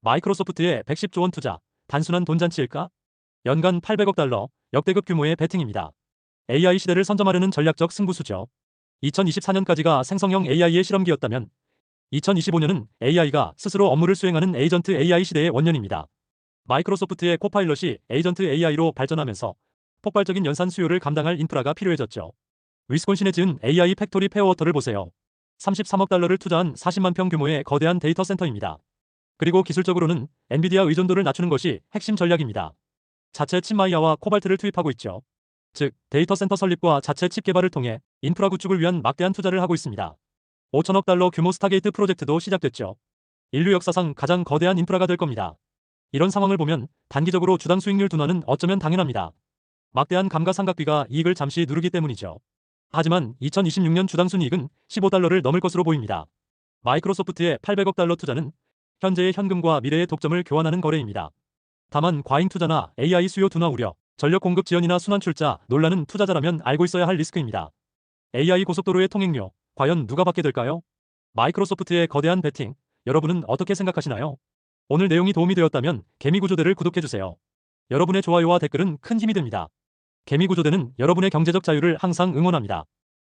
마이크로소프트의 110조 원 투자, 단순한 돈잔치일까? 연간 800억 달러, 역대급 규모의 베팅입니다. AI 시대를 선점하려는 전략적 승부수죠. 2024년까지가 생성형 AI의 실험기였다면 2025년은 AI가 스스로 업무를 수행하는 에이전트 AI 시대의 원년입니다. 마이크로소프트의 코파일럿이 에이전트 AI로 발전하면서 폭발적인 연산 수요를 감당할 인프라가 필요해졌죠. 위스콘신에 지은 AI 팩토리 페어워터를 보세요. 33억 달러를 투자한 40만 평 규모의 거대한 데이터 센터입니다. 그리고 기술적으로는 엔비디아 의존도를 낮추는 것이 핵심 전략입니다. 자체 칩 마이아와 코발트를 투입하고 있죠. 즉, 데이터 센터 설립과 자체 칩 개발을 통해 인프라 구축을 위한 막대한 투자를 하고 있습니다. 5천억 달러 규모 스타게이트 프로젝트도 시작됐죠. 인류 역사상 가장 거대한 인프라가 될 겁니다. 이런 상황을 보면 단기적으로 주당 수익률 둔화는 어쩌면 당연합니다. 막대한 감가상각비가 이익을 잠시 누르기 때문이죠. 하지만 2026년 주당 순이익은 15달러를 넘을 것으로 보입니다. 마이크로소프트의 800억 달러 투자는 현재의 현금과 미래의 독점을 교환하는 거래입니다. 다만 과잉 투자나 AI 수요 둔화 우려, 전력 공급 지연이나 순환 출자 논란은 투자자라면 알고 있어야 할 리스크입니다. AI 고속도로의 통행료, 과연 누가 받게 될까요? 마이크로소프트의 거대한 베팅, 여러분은 어떻게 생각하시나요? 오늘 내용이 도움이 되었다면 개미구조대를 구독해주세요. 여러분의 좋아요와 댓글은 큰 힘이 됩니다. 개미구조대는 여러분의 경제적 자유를 항상 응원합니다.